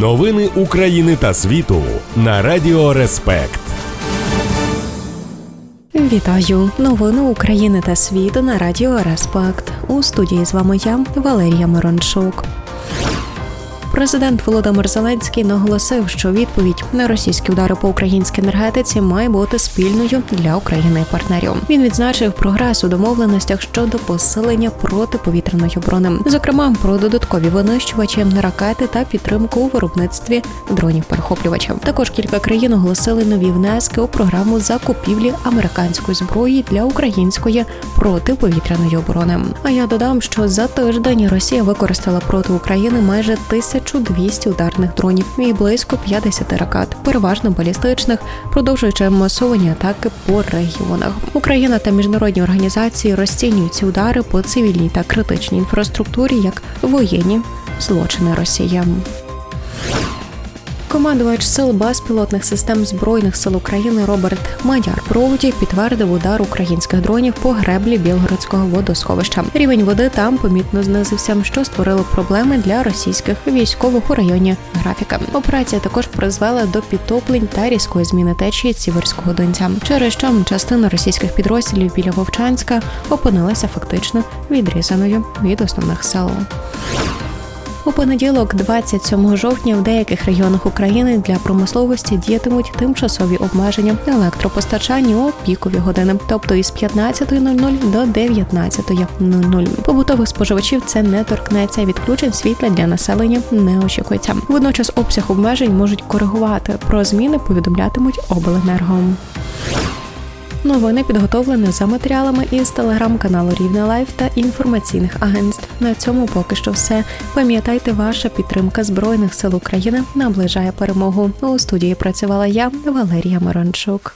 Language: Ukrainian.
Новини України та світу на Радіо Респект. Вітаю! Новини України та світу на радіо Респект. У студії з вами я, Валерія Мирончук. Президент Володимир Зеленський наголосив, що відповідь на російські удари по українській енергетиці має бути спільною для України і партнерів. Він відзначив прогрес у домовленостях щодо посилення протиповітряної оборони, зокрема про додаткові винищувачі, ракети та підтримку у виробництві дронів перехоплювачів. Також кілька країн оголосили нові внески у програму закупівлі американської зброї для української протиповітряної оборони. А я додам, що за тиждень Росія використала проти України майже 1200 ударних дронів і близько 50 ракет, переважно балістичних, продовжуючи масовані атаки по регіонах. Україна та міжнародні організації розцінюють ці удари по цивільній та критичній інфраструктурі як воєнні злочини Росії. Командувач сил безпілотних систем збройних сил України Роберт Мадяр Броуді підтвердив удар українських дронів по греблі Білгородського водосховища. Рівень води там помітно знизився, що створило проблеми для російських військових у районі графіка. Операція також призвела до підтоплень та різкої зміни течії Сіверського донця, через що частина російських підрозділів біля Вовчанська опинилася фактично відрізаною від основних сил. У понеділок, 27 жовтня, в деяких регіонах України для промисловості діятимуть тимчасові обмеження електропостачання у пікові години, тобто із 15.00 до 19.00. Побутових споживачів це не торкнеться. Відключень світла для населення не очікується. Водночас обсяг обмежень можуть коригувати. Про зміни повідомлятимуть обленерго. Новини підготовлені за матеріалами із телеграм-каналу Рівне Лайф та інформаційних агентств. На цьому поки що все. Пам'ятайте, ваша підтримка Збройних сил України наближає перемогу. У студії працювала я, Валерія Мирончук.